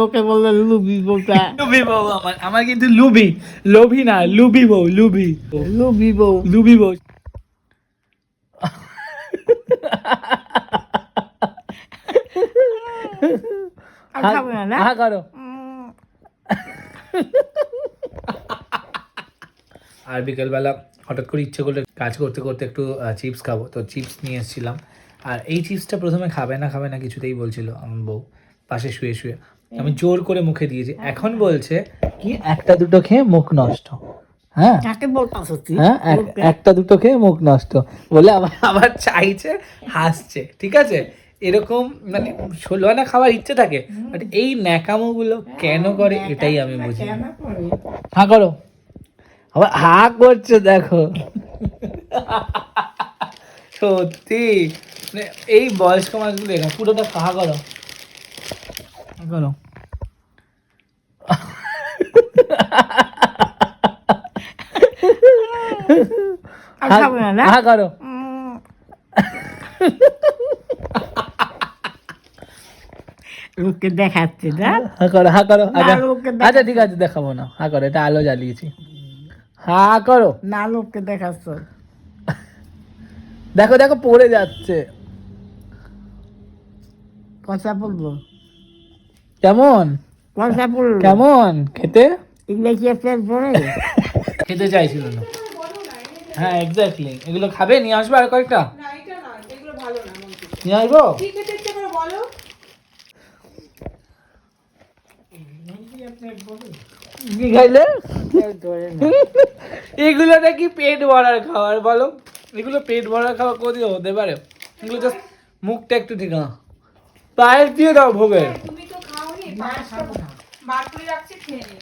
লোকে বললে লুবি বউটা। লুবি বউ আমার আমার কিন্তু লুবি। লোভি না লুবি বউ লুবি। লুবি বউ। লুবি বউ। হা করো। আর বিকেলবেলা হঠাৎ করে ইচ্ছে করলে কাজ করতে করতে একটু চিপস খাব। তো চিপস নিয়ে এসেছিলাম। আর এই চিপসটা প্রথমে খাবে না খাবে না কিছুতেই বলছিল আমার বউ। পাশে শুয়ে শুয়ে। আমি জোর করে মুখে দিয়েছি। এখন বলছে কি একটা দুটো খেয়ে মুখ নষ্ট। হ্যাঁ? হ্যাঁ একটা দুটো খেয়ে মুখ নষ্ট। বলে আবার আবার চাইছে হাসছে। ঠিক আছে? এরকম মানে ষোলো আনা খাওয়ার ইচ্ছে থাকে বাট এই ন্যাকামো গুলো কেন করে এটাই আমি বুঝি। হা করো। আবার হা করছে দেখো। সত্যি। মানে এই বয়স্ক মানুষগুলো এরকম পুরোটা হা করো। করো। খাব না হা করো। উম, লোককে দেখাচ্ছে না? হা করো হা করো আচ্ছা। আচ্ছা ঠিক আছে দেখাবো না। হা করো এটা আলো জ্বালিয়েছি। হা করো। না লোককে দেখাচ্ছ। দেখো দেখো পড়ে যাচ্ছে। কথা বলব কেমন? কথা বলব কেমন? খেতে? পেট পরে খেতে চাইছিল না। হ্যাঁ এক্স্যাক্টলি এগুলো খাবে? নিয়ে আসবে আর কয়েকটা? নিয়ে আসব? কি খাইলে? ধরে না এগুলো নাকি পেট ভরার খাবার বলো? এগুলো পেট ভরার খাবার কোথায় হতে পারে? এগুলো জাস্ট মুখটা একটু ঠিক না। পায়ের দিয়ে দাও ভোগের।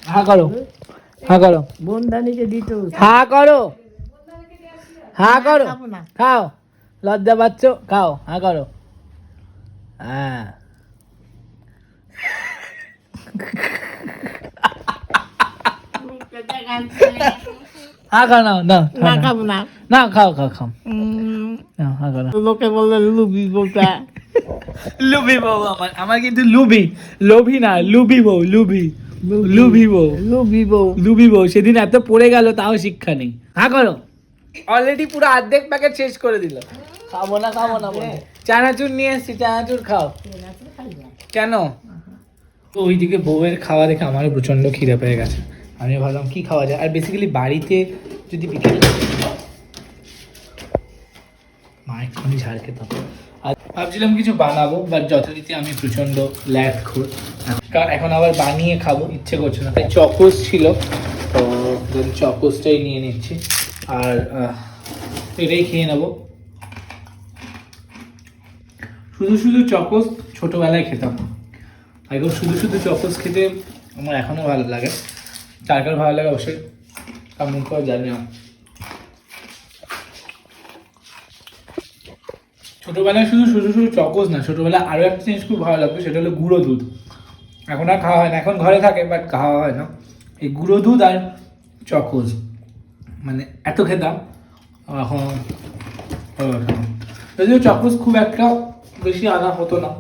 হা করো হা করো। বন্ধানিকে দিত। হা করো। হা করো। খাব না। খাও। লজ্জা পাচ্ছ? খাও। হা করো। হ্যাঁ। হা খাও নাও না না খাব না। না খাও খাও খাও। হা করো। লোকে বললে লুবি বউটা। লুবি বউ আমার। আমার কিন্তু লুবি। লোভি না লুবি বউ লুবি। লুবি। বউ। লুবি বউ। লুবি বউ। সেদিন এত পড়ে গেল তাও শিক্ষা নেই। হা করো। অলরেডি পুরো অর্ধেক প্যাকেট শেষ করে দিল। খাব না খাব না বলে চানাচুর নিয়ে এসছি চানাচুর খাও। কেন? তো ওইদিকে বউয়ের খাওয়া দেখে আমারও প্রচণ্ড খিদে পেয়ে গেছে। আমি ভাবলাম কি খাওয়া যায়? আর বেসিক্যালি বাড়িতে যদি বিকেল মা একটুখানি ঝাড় খেতাম আর ভাবছিলাম কিছু বানাবো বাট যথারীতি আমি প্রচণ্ড ল্যাদ খোর। এখন আবার বানিয়ে খাব ইচ্ছে করছে না। তাই চকোস ছিল তো চকোসটাই নিয়ে নিচ্ছি। আর এটাই খেয়ে নেব। শুধু শুধু চকোস ছোটোবেলায় খেতাম। এখন শুধু শুধু চকোস খেতে আমার এখনও ভালো লাগে। কার কার ভালো লাগে অবশ্যই কমেন্ট করে জানিও। ছোটোবেলায় শুধু শুধু শুধু চকোস না, ছোটোবেলায় আরও একটা জিনিস খুব ভালো লাগতো, সেটা হলো গুঁড়ো দুধ। এখন আর খাওয়া হয় না, এখন ঘরে থাকে বাট খাওয়া হয় না। এই গুঁড়ো দুধ আর চকোস। মানে এত খেতাম এখন হয়ে ওঠে যদিও চকলেট খুব একটা বেশি আনা হতো না।